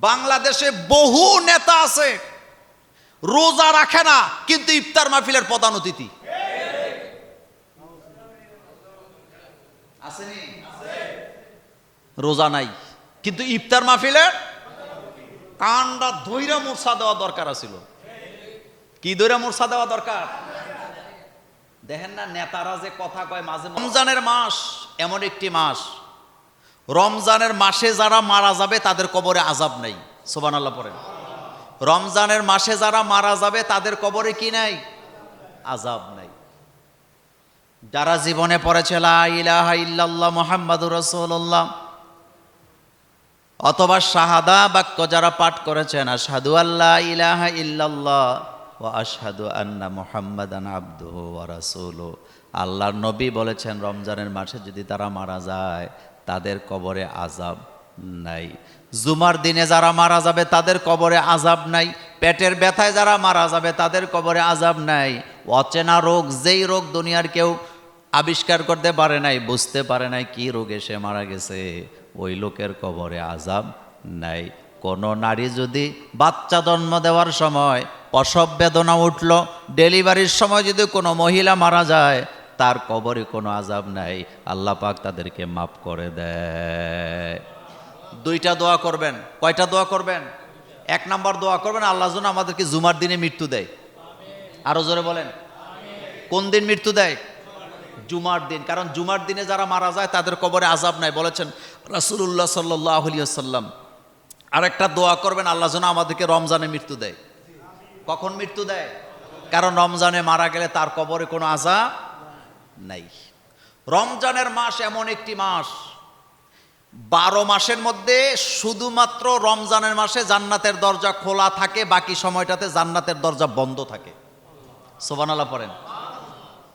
বাংলাদেশে বহু নেতা আছে, রোজা রাখে না, কিন্তু ইফতার মাহফিলের প্রধান অতিথি। রোজা নাই, কিন্তু ইফতার মাহফিলের কানটা ধৈরা মূর্ছা দেওয়া দরকার আছিল। কি ধৈরা মূর্ছা দেওয়া দরকার? দেখেন না, নেতারা যে কথা কয়, মাঝে- রমজানের মাস এমন একটি মাস রমজানের মাসে যারা মারা যাবে, তাদের কবরে আজাব নেই। সোবান আল্লাহ পড়েন। রমজানের মাসে যারা মারা যাবে, তাদের কবরে কি নাই? আজাব নাই। যারা জীবনে পড়েছে ইলাহা ইল্লাল্লাহ মুহাম্মাদুর রাসূলুল্লাহ, অথবা শাহাদা বাক্য যারা পাঠ করেছেন, আশহাদু আল্লাহ ইলাহা ইল্লাল্লাহ ও আশহাদু আন্না মুহাম্মাদান আবদুহু ওয়া নবী বলেছেন, রমজানের মাসে যদি তারা মারা যায় তাদের কবরে আজাব নাই। জুমার দিনে যারা মারা যাবে, তাদের কবরে আজাব নাই। পেটের ব্যথায় যারা মারা যাবে, তাদের কবরে আজাব নাই। অচেনা রোগ, যেই রোগ দুনিয়ার কেউ আবিষ্কার করতে পারে নাই, বুঝতে পারে নাই কি রোগে সে মারা গেছে, ওই লোকের কবরে আজাব নাই। কোনো নারী যদি বাচ্চা জন্ম দেওয়ার সময় প্রসব বেদনা উঠল, ডেলিভারির সময় যদি কোনো মহিলা মারা যায় তার কবরে কোনো আজাব নাই। আল্লাহ পাক তাদেরকে মাফ করে দেয়। দুইটা দোয়া করবেন। কয়টা দোয়া করবেন? এক নাম্বার দোয়া করবেন, আল্লাহ যেন আমাদেরকে জুমার দিনে মৃত্যু দেয়। আরও জোরে বলেন। কোন দিন মৃত্যু দেয়? জুমার দিন। কারণ জুমার দিনে যারা মারা যায়, তাদের কবরে আজাব নাই। বলেছেন রাসুল্লাহ সাল্লাহ আলিয়াল্লাম আর একটা দোয়া করবেন, আল্লাহ যেন আমাদেরকে রমজানে মৃত্যু দেয়। কখন মৃত্যু দেয়? কারণ রমজানে মারা গেলে তার কবরে কোনো আজাব নাই। রমজানের মাস এমন একটি মাস। বারো মাসের মধ্যে শুধুমাত্র রমজানের মাসে জান্নাতের দরজা খোলা থাকে, বাকি সময়টাতে জান্নাতের দরজা বন্ধ থাকে। সোবানালা পড়েন।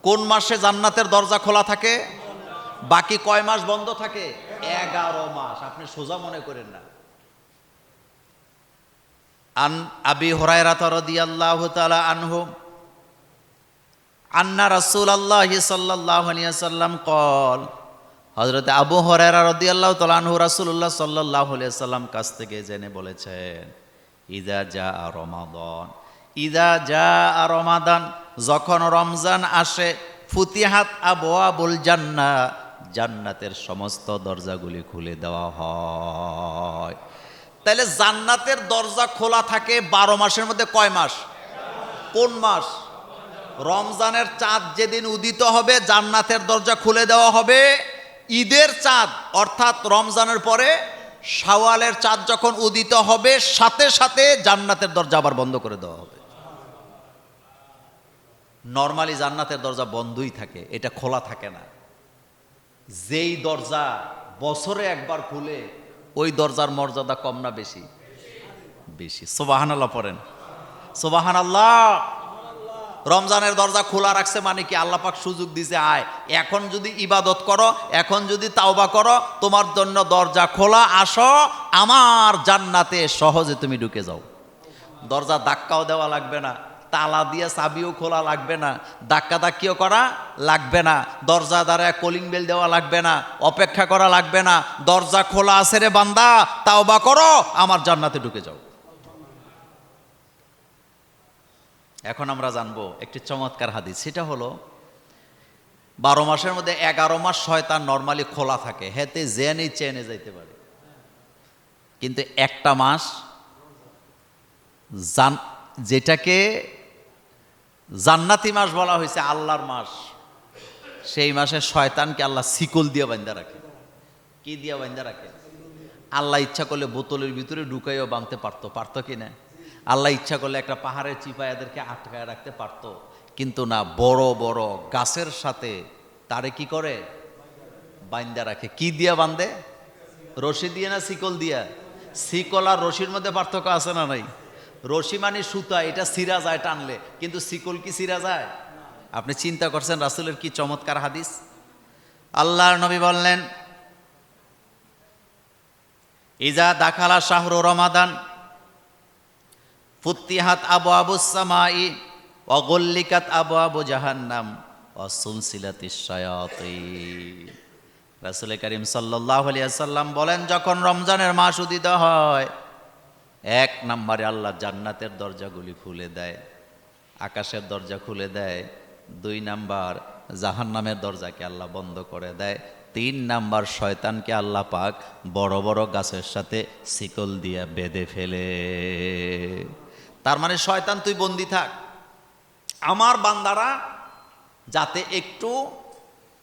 কোন মাসে জান্নাতের দরজা খোলা থাকে? বাকি কয় মাস বন্ধ থাকে? এগারো মাস। আপনি সোজা মনে করেন না। আন আবি হরাই হরাইরাত রাদিয়াল্লাহু তাআলা আনহু আন্না রাসূলুল্লাহ আল্লাহ আলাইহি সাল্লাম কল, হযরত আবু হুরায়রা রাদিয়াল্লাহু তাআলা আনহু রাসূলুল্লাহ সাল্লাল্লাহু আলাইহি সাল্লাম কাছ থেকে জেনে বলেছেন ইদা জা রমাদান। ইদা জা রমাদান। যখন রমজান আসে, ফুতিহাত আবওয়াবুল জান্না। জান্নাতের সমস্ত দরজাগুলি খুলে দেওয়া হয়। তাহলে জান্নাতের দরজা খোলা থাকে বারো মাসের মধ্যে কয় মাস? কোন মাস? রমজানের চাঁদ যেদিন উদিত হবে, জান্নাতের দরজা খুলে দেওয়া হবে। ঈদের চাঁদ, অর্থাৎ রমজানের পরে শাওয়ালের চাঁদ যখন উদিত হবে, সাথে সাথে জান্নাতের দরজা আবার বন্ধ করে দেওয়া হবে। নর্মালি জান্নাতের দরজা বন্ধই থাকে, এটা খোলা থাকে না। যেই দরজা বছরে একবার খুলে, ওই দরজার মর্যাদা কম না বেশি? বেশি। সোবাহান আল্লাহ পড়েন। সোবাহান আল্লাহ রমজানের দরজা খোলা রাখছে মানে কি আল্লাহ পাক সুযোগ দিছে, আয়। এখন যদি ইবাদত করো, এখন যদি তাওবা করো, তোমার জন্য দরজা খোলা, আসো, আমার জান্নাতে সহজে তুমি ঢুকে যাও। দরজা ধাক্কাও দেওয়া লাগবে না, তালা দিয়ে চাবিও খোলা লাগবে না, ধাক্কা ধাক্কিও করা লাগবে না, দরজা দ্বারা কলিং বেল দেওয়া লাগবে না, অপেক্ষা করা লাগবে না, দরজা খোলা আছে রে বান্দা, তাওবা করো, আমার জান্নাতে ঢুকে যাও। এখন আমরা জানব একটি চমৎকার হাদিস। সেটা হলো, বারো মাসের মধ্যে এগারো মাস শয়তান নর্মালি খোলা থাকে, হেতে জেনে চেনে যাইতে পারে। কিন্তু একটা মাস জান, যেটাকে জান্নাতি মাস বলা হয়েছে, আল্লাহর মাস, সেই মাসে শয়তানকে আল্লাহ শিকল দিয়ে বান্ধা রাখে। কি দিয়ে বান্ধা রাখে? আল্লাহ ইচ্ছা করলে বোতলের ভিতরে ঢুকাইও বাঁধতে পারতো পারতো কি না? আল্লাহ ইচ্ছা করলে একটা পাহাড়ের চিপায় এদেরকে আটকায় রাখতে পারতো। কিন্তু না, বড় বড় গাছের সাথে তারে কি করে? বাইন্দা রাখে। কি দিয়া বান্ধে রশি দিয়ে না শিকল দিয়া? শিকল আর রশির মধ্যে পার্থক্য আছে না নাই? রশি মানে সুতা, এটা সিরা যায় টানলে। কিন্তু শিকল কি সিরা যায়? আপনি চিন্তা করছেন রাসুলের কি চমৎকার হাদিস? আল্লাহর নবী বললেন, ইজা দাখালা শাহরু রমাদান ফুত্তিহাত আবু আবু সামাই, অগল্লিকাত আবু আবু জাহান্নাম রাসূল করিম সাল্লাল্লাহু আলাইহি সাল্লাম বলেন, যখন রমজানের মাস উদিত হয়, এক নম্বরে আল্লাহ জান্নাতের দরজাগুলি খুলে দেয়, আকাশের দরজা খুলে দেয়, দুই নাম্বার জাহান্নামের দরজাকে আল্লাহ বন্ধ করে দেয়, তিন নাম্বার শয়তানকে আল্লাহ পাক বড় বড় গাছের সাথে শিকল দিয়ে বেঁধে ফেলে। তার মানে শয়তান, তুই বন্দি থাক। আমার বান্দারা যাতে একটু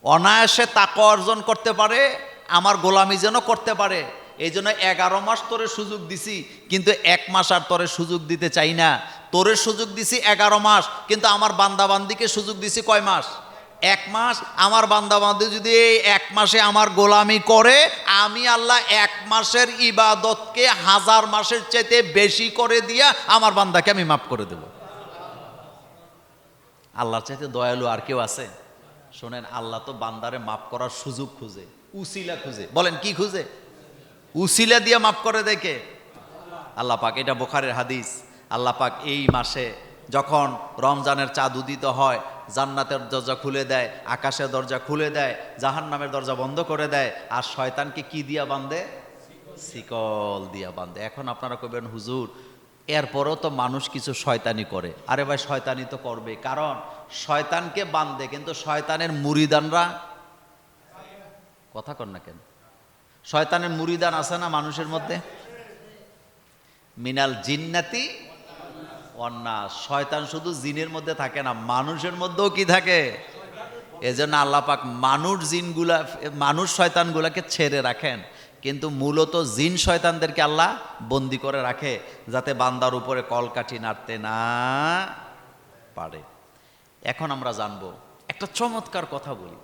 অনায়াসে তাক অর্জন করতে পারে, আমার গোলামি যেন করতে পারে। এই জন্য এগারো মাস তোরে সুযোগ দিছি, কিন্তু এক মাস আর তোরে সুযোগ দিতে চাই না। তোরে সুযোগ দিছি এগারো মাস, কিন্তু আমার বান্দাবান্দিকে সুযোগ দিছি কয় মাস? এক মাস, আমার বান্দাবান্দি যদি এই এক মাসে আমার গোলামি করে, আমি আল্লাহ এক মাসের ইবাদতকে হাজার মাসের চাইতে বেশি করে দিয়া আমার বান্দাকে আমি মাফ করে দেবো। আল্লাহর চাইতে দয়ালু আর কেউ আছে? শোনেন, আল্লাহ তো বান্দারে মাফ করার সুযোগ খুঁজে, উসিলা খুঁজে। বলেন, কি খুঁজে? উসিলা দিয়ে মাফ করে দেখে আল্লাহ পাক, এটা বোখারের হাদিস। আল্লাহ পাক এই মাসে যখন রমজানের চাঁদ উদিত হয় জান্নাতের দরজা খুলে দেয়, আকাশের দরজা খুলে দেয়, জাহান্নামের দরজা বন্ধ করে দেয়, আর শয়তানকে কি দিয়া বান্ধে শিকল দিয়া বান্ধে এখন আপনারা কবেন হুজুর, এরপরও তো মানুষ কিছু শয়তানি করে। আরে ভাই, শয়তানি তো করবে কারণ শয়তানকে বান্ধে কিন্তু শয়তানের মুরিদানরা কথা কর না কেন? শয়তানের মুরিদান আছে না মানুষের মধ্যে? মিনাল জিন্নাতি অন্না শয়তান শুধু জিনের মধ্যে থাকে না, মানুষের মধ্যেও কি থাকে? এজন্য আল্লাহ পাক মানুষ জিনগুলা, মানুষ শয়তানগুলাকে ছেড়ে রাখেন। কিন্তু মূলত জিন শয়তানদেরকে আল্লাহ বন্দি করে রাখে, যাতে বান্দার উপরে কলকাঠি নাড়তে না পারে। এখন আমরা জানব, একটা চমৎকার কথা বলি।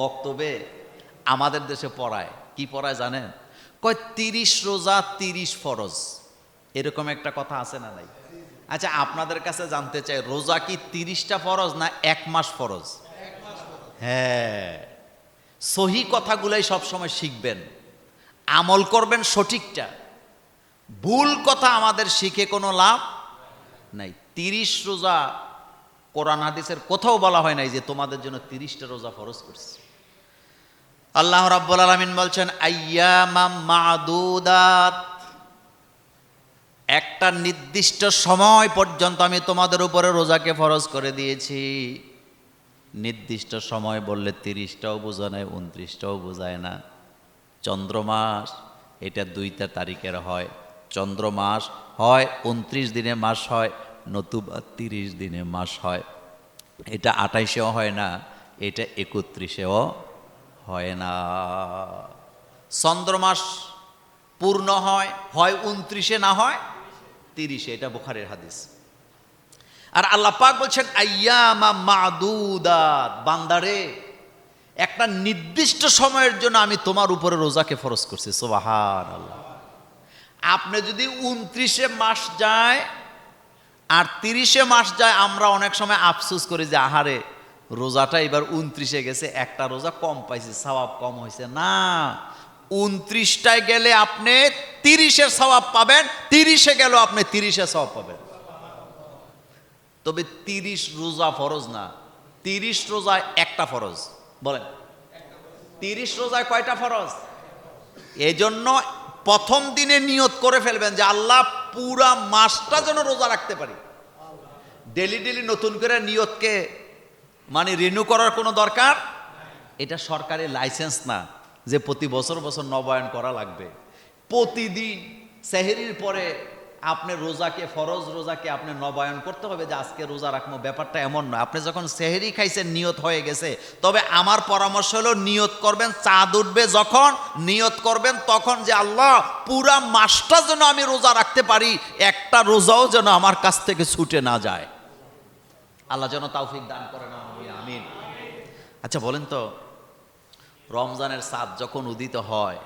মক্তবে আমাদের দেশে পড়ায়, কি পড়ায় জানেন? কয়, তিরিশ রোজা, তিরিশ ফরজ। এরকম একটা কথা আছে না নাই? আচ্ছা আপনাদের কাছে জানতে চাই, রোজা কি তিরিশটা ফরজ না এক মাস ফরজ? হ্যাঁ। সহি কথাগুলাই সবসময় শিখবেন। আমল করবেন সঠিকটা। ভুল কথা আমাদের শিখে কোনো লাভ নাই। তিরিশ রোজা কোরআন হাদিসের কোথাও বলা হয় নাই যে তোমাদের জন্য তিরিশটা রোজা ফরজ করছে। আল্লাহ রাব্বুল আলামিন বলছেন, আইয়ামাম মাদুদাত। একটা নির্দিষ্ট সময় পর্যন্ত আমি তোমাদের উপরে রোজাকে ফরজ করে দিয়েছি। নির্দিষ্ট সময় বললে তিরিশটাও বোঝা না উনত্রিশটাও বোঝায় না। চন্দ্রমাস এটা দুইটা তারিখের হয়। চন্দ্রমাস হয়, উনত্রিশ দিনে মাস হয়, নতুবা তিরিশ দিনে মাস হয়। এটা আঠাইশেও হয় না, এটা একত্রিশেও হয় না। চন্দ্রমাস পূর্ণ হয় হয় উনত্রিশে না হয় তিরিশে, এটা বুখারের হাদিস। আর আল্লাহ পাক বলছেন, আইয়ামা মাদুদাত বান্দারে, একটা নির্দিষ্ট সময়ের জন্য আমি তোমার উপরে রোজাকে ফরজ করছি। সোবাহার আল্লাহ আপনি যদি উনত্রিশে মাস যায় আর তিরিশে মাস যায়, আমরা অনেক সময় আফসোস করি যে, আহারে, রোজাটা এবার উনত্রিশে গেছে, একটা রোজা কম পাইছে, সওয়াব কম হয়েছে না উনত্রিশটায় গেলে আপনি তিরিশের স্বভাব পাবেন, তিরিশে গেল আপনি তিরিশে সওয়াব পাবেন। তবে তিরিশ রোজা ফরজ না। তিরিশ রোজায় একটা ফরজ, বলেন। তিরিশ রোজায় কয়টা ফরজ? এজন্য প্রথম দিনে নিয়ত করে ফেলবেন যে আল্লাহ পুরা মাসটা যেন রোজা রাখতে পারি। ডেলি ডেলি নতুন করে নিয়তকে মানে রিনিউ করার কোনো দরকার? এটা সরকারি লাইসেন্স না। যে প্রতি বছর বছর নবায়ন করা লাগবে। প্রতিদিন সেহেরির পরে আপনি রোজাকে, ফরজ রোজাকে আপনি নবায়ন করতে হবে যে আজকে রোজা রাখব। ব্যাপারটা এমন নয়। আপনি যখন সেহেরি খাইছেন, নিয়ত হয়ে গেছে। তবে আমার পরামর্শ হলো নিয়ত করবেন, চাঁদ উঠবে যখন নিয়ত করবেন, তখন যে আল্লাহ পুরা মাসটা যেন আমি রোজা রাখতে পারি, একটা রোজাও যেন আমার কাছ থেকে ছুটে না যায়। আল্লাহ যেন তৌফিক দান করেন, আমিন। আচ্ছা বলেন তো রমজানের চাঁদ যখন উদিত হয়,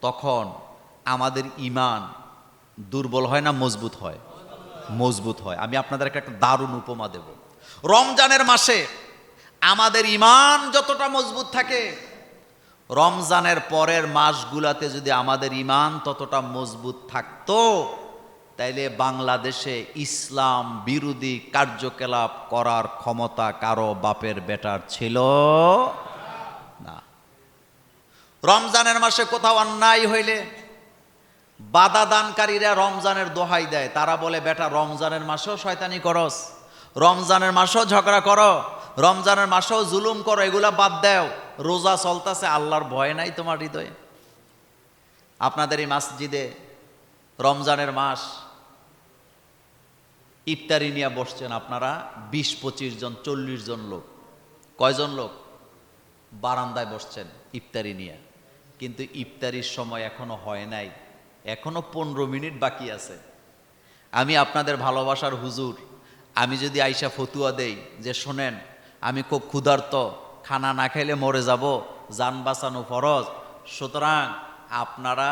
তখন আমাদের ইমান দুর্বল হয় না মজবুত হয়? মজবুত হয়। আমি আপনাদেরকে একটা দারুণ উপমা দেব। রমজানের মাসে আমাদের ইমান যতটা মজবুত থাকে, রমজানের পরের মাসগুলাতে যদি আমাদের ইমান ততটা মজবুত থাকতো, তাইলে বাংলাদেশে ইসলাম বিরোধী কার্যকলাপ করার ক্ষমতা কারও বাপের, বেটার ছিল রমজানের মাসে কোথাও অন্যায় হইলে বাধা দানকারীরা রমজানের দোহাই দেয়। তারা বলে, বেটা, রমজানের মাসেও শয়তানি করস, রমজানের মাসেও ঝগড়া করো, রমজানের মাসেও জুলুম করো, এগুলা বাদ দেও, রোজা চলতেছে, আল্লাহর ভয় নাই তোমার হৃদয়ে? আপনাদের এই মসজিদে রমজানের মাস, ইফতারি নিয়ে বসছেন আপনারা বিশ, পঁচিশ জন, চল্লিশ জন লোক। কয়জন লোক? বারান্দায় বসছেন ইফতারি নিয়ে। কিন্তু ইফতারির সময় এখনও হয় নাই। এখনও পনেরো মিনিট বাকি আছে। আমি আপনাদের ভালোবাসার হুজুর। আমি যদি আইসা ফতুয়া দেই যে শোনেন, আমি খুব ক্ষুধার্ত, খানা না খাইলে মরে যাব, যান বাঁচানো ফরজ। সুতরাং আপনারা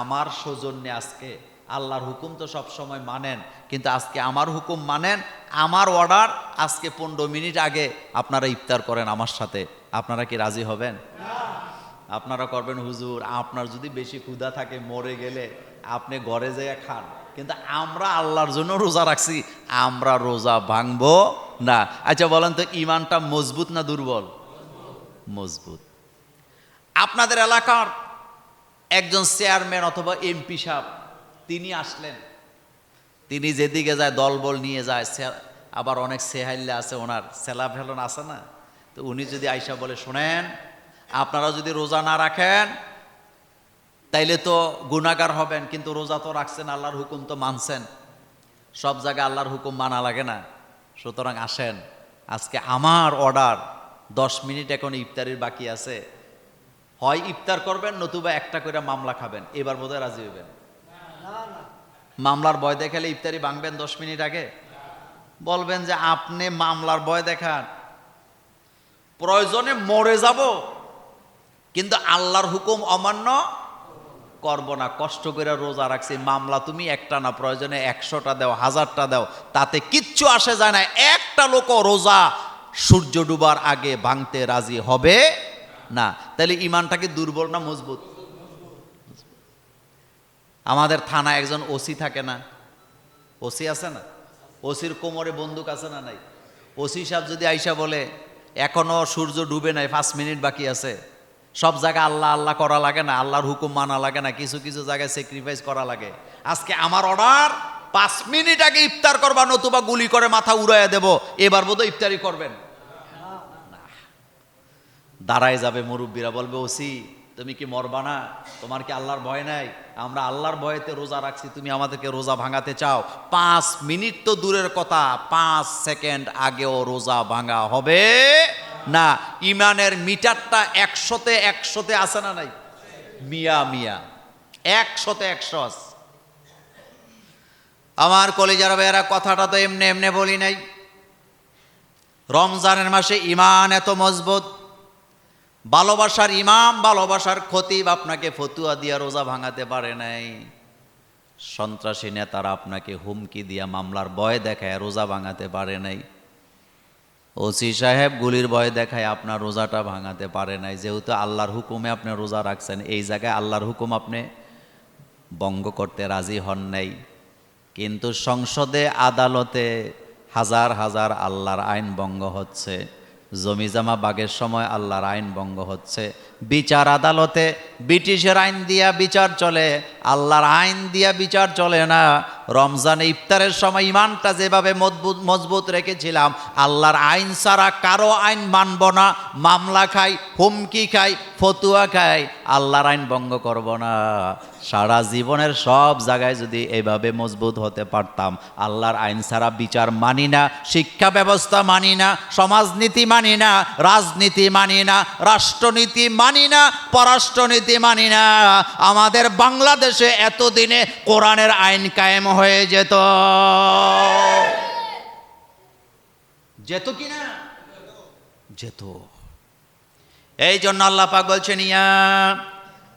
আমার সৌজন্যে আজকে আল্লাহর হুকুম তো সব সময় মানেন, কিন্তু আজকে আমার হুকুম মানেন, আমার অর্ডার আজকে পনেরো মিনিট আগে আপনারা ইফতার করেন আমার সাথে। আপনারা কি রাজি হবেন? আপনারা করবেন, হুজুর, আপনার যদি বেশি ক্ষুধা থাকে, মরে গেলে আপনি ঘরে যেয়ে খান। কিন্তু আমরা আল্লাহর জন্য রোজা রাখছি, আমরা রোজা ভাঙবো না। আচ্ছা বলেন তো ইমানটা মজবুত না দুর্বল? মজবুত। আপনাদের এলাকার একজন চেয়ারম্যান অথবা এমপি সাহেব, তিনি আসলেন। তিনি যেদিকে যায় দলবল নিয়ে যায় আবার অনেক সেহাইল্লা আছে, ওনার সেলা ফেলন আছে না? তো উনি যদি আইসা বলে, শোনেন আপনারা যদি রোজা না রাখেন, তাইলে তো গুণাগার হবেন, কিন্তু রোজা তো রাখছেন, আল্লাহর হুকুম তো মানছেন। সব জায়গায় আল্লাহর হুকুম মানা লাগে না। সুতরাং আসেন, আজকে আমার অর্ডার দশ মিনিট এখন ইফতারির বাকি আছে। হয় ইফতার করবেন, নতুবা একটা করে মামলা খাবেন। এবার বোধহয় রাজি হবেন মামলার ভয় দেখালে ইফতারি ভাঙবেন দশ মিনিট আগে? বলবেন যে, আপনি মামলার ভয় দেখান। প্রয়োজনে মরে যাব। কিন্তু আল্লাহর হুকুম অমান্য করব না। কষ্ট করে রোজা রাখছি। মামলা তুমি একটা না, প্রয়োজনে একশোটা দাও, হাজারটা দাও। তাতে কিচ্ছু আসে যায় না। একটা লোকও রোজা সূর্য ডুবার আগে ভাঙতে রাজি হবে না। তাহলে ইমানটা কি দুর্বল না মজবুত? আমাদের থানা একজন ওসি থাকে না। ওসি আছে না? ওসির কোমরে বন্দুক আছে না নাই? ওসি সাহেব যদি আইসা বলে, এখনও সূর্য ডুবে নাই, পাঁচ মিনিট বাকি আছে। সব জায়গায় আল্লাহ আল্লাহ করা লাগে না, আল্লাহর হুকুম মানা লাগে না, কিছু কিছু জায়গায় স্যাক্রিফাইস করা লাগে। আজকে আমার অর্ডার পাঁচ মিনিট আগে ইফতার করবা, নতুবা গুলি করে মাথা উড়াইয়া দেব, এবার বোধ ইফতারি করবেন। দাঁড়ায় যাবে মুরব্বীরা, বলবে, ওসি, তুমি কি মরবা না? তোমার কি আল্লাহর ভয় নাই? আমরা আল্লাহর ভয়েতে রোজা রাখছি, তুমি আমাদেরকে রোজা ভাঙাতে চাও। পাঁচ মিনিট তো দূরের কথা, পাঁচ সেকেন্ড আগেও রোজা ভাঙা হবে। না, ইমানের মিটারটা একশোতে একশোতে আছে না নাই? মিয়া মিয়া। একশোতে একশো আছে। আমার কলেজার ভাইয়েরা, কথাটা তো এমনি এমনি বলি নাই। রমজানের মাসে ইমান এত মজবুত। ভালোবাসার ইমাম, ভালোবাসার খতিব আপনাকে ফতুয়া দিয়া রোজা ভাঙাতে পারে নাই। সন্ত্রাসী নেতারা আপনাকে হুমকি দিয়া মামলার ভয় দেখায় রোজা ভাঙাতে পারে নাই। ওসি সাহেব গুলির ভয় দেখায় আপনার রোজাটা ভাঙাতে পারে নাই। যেহেতু আল্লাহর হুকুমে আপনি রোজা রাখছেন, এই জায়গায় আল্লাহর হুকুম আপনি বঙ্গ করতে রাজি হন নাই। কিন্তু সংসদে আদালতে হাজার হাজার আল্লাহর আইন ভঙ্গ হচ্ছে। জমিজামা বাগের সময় আল্লাহর আইন ভঙ্গ হচ্ছে। বিচার আদালতে ব্রিটিশের আইন দিয়া বিচার চলে। আল্লাহর আইন দিয়া বিচার চলে না। রমজানে ইফতারের সময় ইমানটা যেভাবে মজবুত মজবুত রেখেছিলাম, আল্লাহর আইন ছাড়া কারও আইন মানব না। মামলা খাই, হুমকি খাই, ফতুয়া খাই, আল্লাহর আইন ভঙ্গ করব না। সারা জীবনের সব জায়গায় যদি এভাবে মজবুত হতে পারতাম, আল্লাহর আইন ছাড়া বিচার মানি না, শিক্ষা ব্যবস্থা মানি না, সমাজনীতি মানি না, রাজনীতি মানি না, রাষ্ট্রনীতি মানি না, পররাষ্ট্রনীতি মানি না। আমাদের বাংলাদেশে এতদিনে কোরআনের আইন কায়েম হয়ে যেত। যেত কি না? যেত। এই জন্য আল্লাহ পাক বলছেন, ইয়া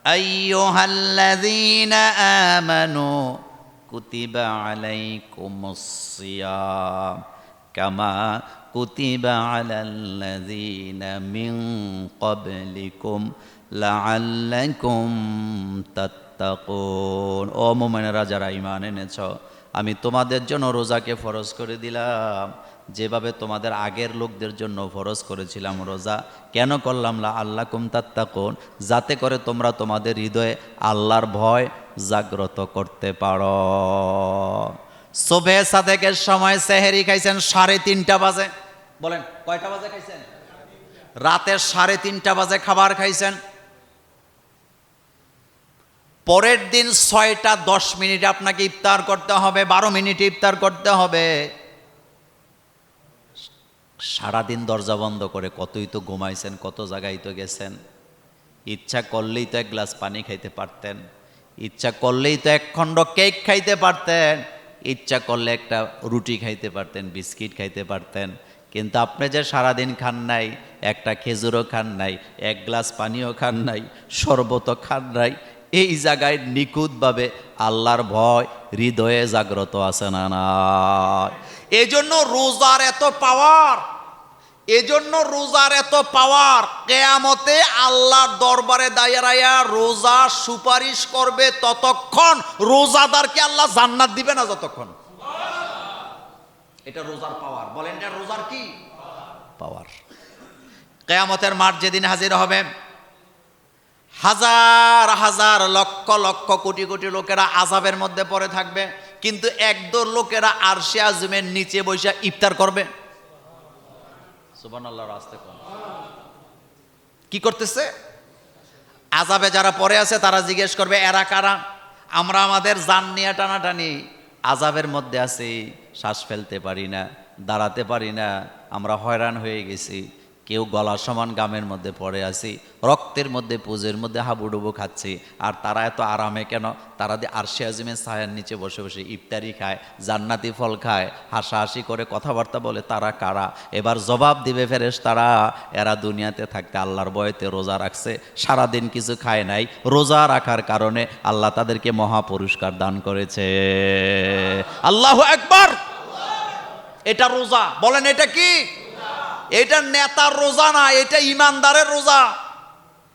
আইয়ুহাল্লাযীনা আমানু কুতিবা আলাইকুমুস সিয়াম কামা কুতিবা আলাল্লাযীনা মিন ক্বাবলিকুম লাআল্লাকুম তাত্তাকুন ও মুমিনেরা যারা ঈমান এনেছ, আমি তোমাদের জন্য রোজাকে ফরজ করে দিলাম। যেভাবে তোমাদের আগের লোকদের জন্য ফরজ করেছিলাম রোজা, কেন করলাম? লা আল্লাহ কুম তাত্তাকুন। যাতে করে তোমরা তোমাদের হৃদয়ে আল্লাহর ভয় জাগ্রত করতে পারো। সোবে সাদেকের সময় সেহেরি খাইছেন সাড়ে তিনটা বাজে। বলেন, কয়টা বাজে খাইছেন? রাতের সাড়ে তিনটা বাজে খাবার খাইছেন। পরের দিন ছয়টা দশ মিনিটে আপনাকে ইফতার করতে হবে, বারো মিনিটে ইফতার করতে হবে। সারাদিন দরজা বন্ধ করে কতই তো ঘুমাইছেন, কত জায়গায় তো গেছেন। ইচ্ছা করলেই তো এক গ্লাস পানি খাইতে পারতেন, ইচ্ছা করলেই তো এক খণ্ড কেক খাইতে পারতেন, ইচ্ছা করলে একটা রুটি খাইতে পারতেন, বিস্কিট খাইতে পারতেন। কিন্তু আপনি যে সারাদিন খান নাই, একটা খেজুরও খান নাই, এক গ্লাস পানিও খান নাই, শরবতও খান নাই এই জায়গায় নিখুঁতভাবে আল্লাহর ভয়, হৃদয়ে জাগ্রত আছে না না এই জন্য রোজার এত পাওয়ার এজন্য রোজার এত পাওয়ার কেয়ামতে আল্লাহর দরবারে দাঁড়াইয়া রোজা সুপারিশ করবে ততক্ষণ রোজাদারকে আল্লাহ জান্নাত দিবে না যতক্ষণ? এটা রোজার পাওয়ার বলেন এটা রোজার কি? পাওয়ার কেয়ামতের মাঠ যেদিন হাজির হবে হাজার হাজার, লক্ষ লক্ষ, কোটি কোটি লোকেরা আজাবের মধ্যে পড়ে থাকবে। কিন্তু একদল লোকেরা আরশে আজমের নিচে বসে ইফতার করবে। কি করতেছে? আজাবে যারা পড়ে আছে, তারা জিজ্ঞেস করবে, এরা কারা? আমরা আমাদের জান নিয়ে টানাটানি। আজাবের মধ্যে আছি, শ্বাস ফেলতে পারি না, দাঁড়াতে পারি না, আমরা হয়রান হয়ে গেছি। কেউ গলা সমান গামের মধ্যে পড়ে আছি, রক্তের মধ্যে, পুজোর মধ্যে হাবুডুবু খাচ্ছি, আর তারা এত আরামে কেন? তারা দিয়ে আরশে আজমের ছায়ার নিচে বসে বসে ইফতারি খায়, জান্নাতি ফল খায়, হাসাহাসি করে কথাবার্তা বলে তারা কারা? এবার জবাব দিবে ফেরেস তারা এরা দুনিয়াতে থাকতে আল্লাহর বয়তে রোজা রাখছে, সারাদিন কিছু খায় নাই, রোজা রাখার কারণে আল্লাহ তাদেরকে মহা পুরস্কার দান করেছে। আল্লাহ একবার এটা রোজা, বলেন এটা কি? এটা নেতার রোজা না এটা ইমানদারের রোজা।